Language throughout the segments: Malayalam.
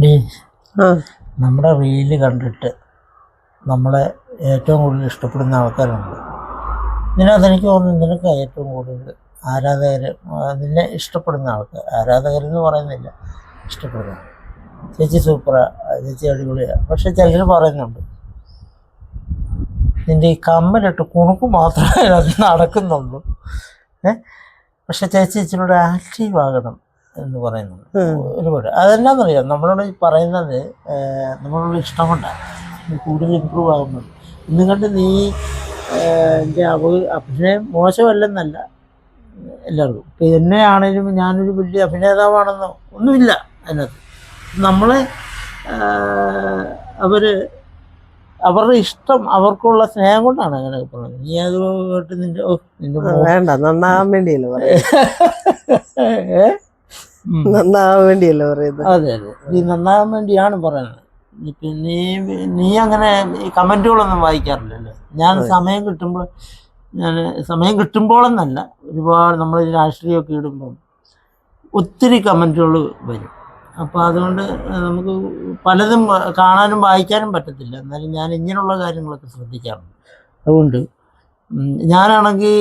ഡീ. നമ്മുടെ റീൽ കണ്ടിട്ട് നമ്മളെ ഏറ്റവും കൂടുതൽ ഇഷ്ടപ്പെടുന്ന ആൾക്കാരുണ്ട്. ഇതിനകത്ത് എനിക്ക് തോന്നുന്നു നിനക്ക് ഏറ്റവും കൂടുതൽ ആരാധകർ നിന്നെ ഇഷ്ടപ്പെടുന്ന ആൾക്കാർ. ആരാധകരെന്ന് പറയുന്നില്ല ഇഷ്ടപ്പെടുന്ന ചേച്ചി സൂപ്പറാ ചേച്ചി അടിപൊളിയാണ് പക്ഷെ ചിലർ പറയുന്നുണ്ട് നിന്റെ ഈ കമ്മലിട്ട് കുണുക്ക് മാത്രമേ അത് നടക്കുന്നുള്ളൂ. ഏ? പക്ഷെ ചേച്ചി ഇച്ചിരൂടെ ആക്റ്റീവ് ആകണം. എന്ന് പറയുന്നുണ്ട് ഒരുപാട്. അതെന്നാന്നറിയാം? നമ്മളോട് ഈ പറയുന്നത് നമ്മളോട് ഇഷ്ടം കൊണ്ടാണ് കൂടുതൽ ഇമ്പ്രൂവ് ആകുന്നത് എന്നുകൊണ്ട് നീ എന്റെ അവ അഭിനയം മോശമല്ലെന്നല്ല എല്ലാവർക്കും. ഇപ്പം എന്നെ ആണെങ്കിലും ഞാനൊരു വലിയ അഭിനേതാവാണെന്നോ ഒന്നുമില്ല അതിനകത്ത്. നമ്മളെ അവർ അവർ അവരുടെ ഇഷ്ടം അവർക്കുള്ള സ്നേഹം കൊണ്ടാണ് അങ്ങനെ പറഞ്ഞത്. നീ അത് കേട്ട് നിന്റെ ഓ നിന്റെ വേണ്ട നന്നാവാൻ വേണ്ടിയല്ലേ പറയുന്നത്. നന്നാവാൻ വേണ്ടിയല്ലേ പറയുന്നത്? അതെ അതെ. നീ നന്നാവാൻ വേണ്ടിയാണ് പറയുന്നത്. നീ നീ അങ്ങനെ കമന്റുകളൊന്നും വായിക്കാറില്ലല്ലോ? ഞാൻ സമയം കിട്ടുമ്പോൾ ഞാൻ സമയം കിട്ടുമ്പോഴെന്നല്ല ഒരുപാട് നമ്മൾ രാഷ്ട്രീയമൊക്കെ ഇടുമ്പം ഒത്തിരി കമന്റുകൾ വരും. അപ്പോൾ അതുകൊണ്ട് നമുക്ക് പലതും കാണാനും വായിക്കാനും പറ്റത്തില്ല. എന്നാലും ഞാൻ ഇങ്ങനെയുള്ള കാര്യങ്ങളൊക്കെ ശ്രദ്ധിക്കാറുണ്ട്. അതുകൊണ്ട് ഞാനാണെങ്കിൽ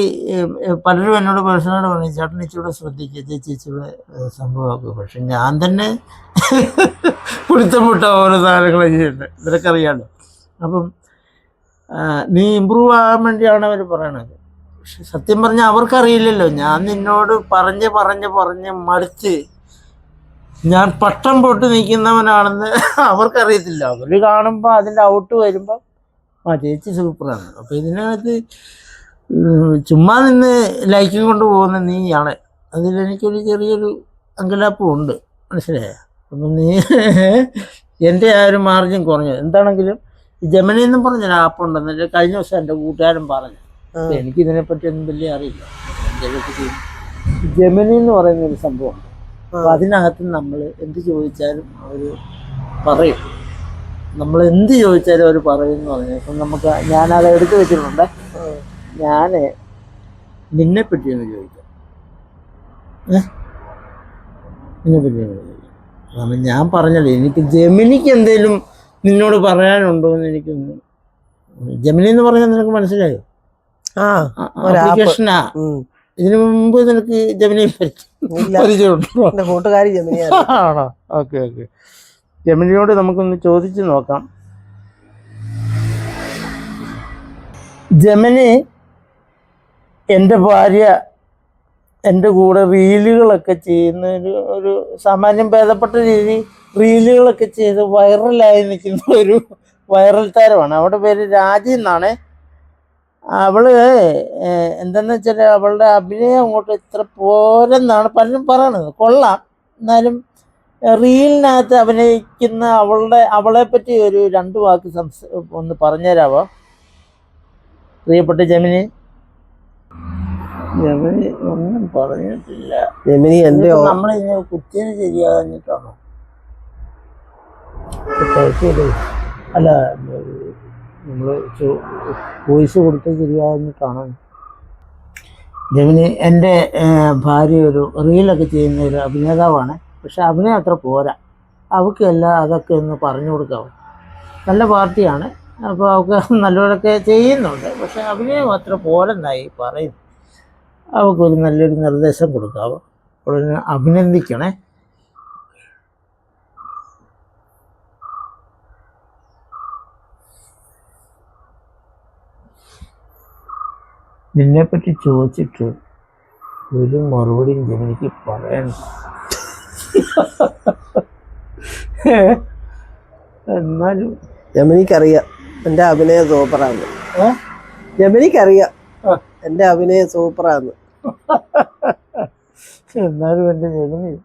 പലരും എന്നോട് പേഴ്സണായിട്ട് പറഞ്ഞു ചേട്ടൻ ഇച്ചിലൂടെ ശ്രദ്ധിക്കുക ചേച്ചി ഇച്ചിലൂടെ സംഭവമാക്കുക പക്ഷെ ഞാൻ തന്നെ പിടുത്തം ഓരോ സാധനങ്ങൾ ചെയ്യുന്നുണ്ട് നിനക്കറിയാലോ അപ്പം നീ ഇമ്പ്രൂവ് ആകാൻ വേണ്ടിയാണ് അവർ പറയണത്. പക്ഷെ സത്യം പറഞ്ഞാൽ അവർക്കറിയില്ലല്ലോ. ഞാൻ നിന്നോട് പറഞ്ഞ് പറഞ്ഞ് പറഞ്ഞ് മടുത്ത് ഞാൻ പട്ടം പൊട്ട് നിൽക്കുന്നവനാണെന്ന് അവർക്കറിയത്തില്ല. അവർ കാണുമ്പോൾ അതിന്റെ ഔട്ട് വരുമ്പോൾ ആ ചേച്ചി സൂപ്പറാണ്. അപ്പോൾ ഇതിനകത്ത് ചുമ്മാ നിന്ന് ലൈക്കും കൊണ്ട് പോകുന്ന നീയാണ്. അതിലെനിക്കൊരു ചെറിയൊരു അങ്കലാപ്പും ഉണ്ട്. മനസ്സിലായോ? അപ്പം നീ എന്റെ ആ ഒരു മാർജിൻ കുറഞ്ഞു. എന്താണെങ്കിലും ജമനി എന്നും പറഞ്ഞ ആപ്പ് ഉണ്ടെന്നില്ല കഴിഞ്ഞ ദിവസം എന്റെ കൂട്ടുകാരൻ പറഞ്ഞു. എനിക്ക് ഒന്നും വലിയ അറിയില്ല. ജമനി എന്ന് പറയുന്ന ഒരു സംഭവമാണ് അപ്പം അതിനകത്ത് നമ്മൾ എന്ത് ചോദിച്ചാലും അവർ പറയും. നമ്മൾ എന്ത് ചോദിച്ചാലും അവർ പറയും എന്ന് പറഞ്ഞു അപ്പം നമുക്ക് ഞാനത് എടുത്തു വെച്ചിട്ടുണ്ട്. ഞാൻ നിന്നെ പറ്റി ഒന്ന് ചോദിക്കാം നിന്നെ പറ്റി കാരണം ഞാൻ പറഞ്ഞല്ലോ എനിക്ക് ജമിനിക്ക് എന്തെങ്കിലും നിന്നോട് പറയാനുണ്ടോ എന്ന് എനിക്കൊന്ന് ജമിനി എന്ന് പറഞ്ഞാൽ നിനക്ക് മനസ്സിലായോ? ആ ആപ്ലിക്കേഷനാ ഇതിനു മുമ്പ് നിനക്ക് ജമിനി പരിചയം പരിചയമുണ്ടോ? കൂട്ടുകാരി ജമിനിയാ. ആണോ? Okay okay. ജമിനിയോട് നമുക്കൊന്ന് ചോദിച്ചു നോക്കാം. ജമിനി എന്റെ ഭാര്യ എന്റെ കൂടെ റീലുകളൊക്കെ ചെയ്യുന്ന ഒരു ഒരു സാമാന്യം ഭേദപ്പെട്ട രീതി റീലുകളൊക്കെ ചെയ്ത് വൈറലായി നിൽക്കുന്ന ഒരു വൈറൽ താരമാണ്. അവളുടെ പേര് രാജി എന്നാണ്. അവൾ എന്താണെന്ന് വെച്ചാൽ അവളുടെ അഭിനയം അങ്ങോട്ട് ഇത്ര പോരെന്നാണ് പലരും പറയണത്. കൊള്ളാം. എന്നാലും റീലിനകത്ത് അഭിനയിക്കുന്ന അവളുടെ അവളെ പറ്റി ഒരു രണ്ട് വാക്ക് സംസ ഒന്ന് പറഞ്ഞുതരാവോ? പ്രിയപ്പെട്ട ജമിനി. ജമിനി ഒന്നും പറഞ്ഞിട്ടില്ല. ജമിനി എന്റെ ഓ- നമ്മൾ കുത്തിയത് ശരിയാഞ്ഞിട്ടാണോ അല്ല നമ്മൾ വോയിസ് കൊടുത്ത് ശരിയാഞ്ഞിട്ടാണോ ജമിനി എന്റെ ഭാര്യ ഒരു റീലൊക്കെ ചെയ്യുന്ന ഒരു അഭിനേതാവാണ്. പക്ഷെ അവനെ അത്ര പോരാ. അവൾക്ക് എല്ലാം അതൊക്കെ ഒന്ന് പറഞ്ഞു കൊടുക്കാവും നല്ല പാർട്ടിയാണ്. അപ്പോൾ അവൾക്ക് നല്ലവരൊക്കെ ചെയ്യുന്നുണ്ട്. പക്ഷെ അഭിനയം അത്ര പോരെന്നായി പറയുന്നു. അവൾക്കൊരു നല്ലൊരു നിർദ്ദേശം കൊടുക്കാവും ഉടനെ അഭിനന്ദിക്കണേ. നിന്നെപ്പറ്റി ചോദിച്ചിട്ട് ഒരു മറുപടിയും എനിക്ക് പറയണ്ട എന്നാലും. ജമിനിക്കറിയാം. എന്റെ അഭിനയം സൂപ്പറാന്ന്. ഏ? ജമിനിക്കറിയാം. എന്റെ അഭിനയം സൂപ്പറാന്ന്. എന്നാലും എന്റെ ജമിനി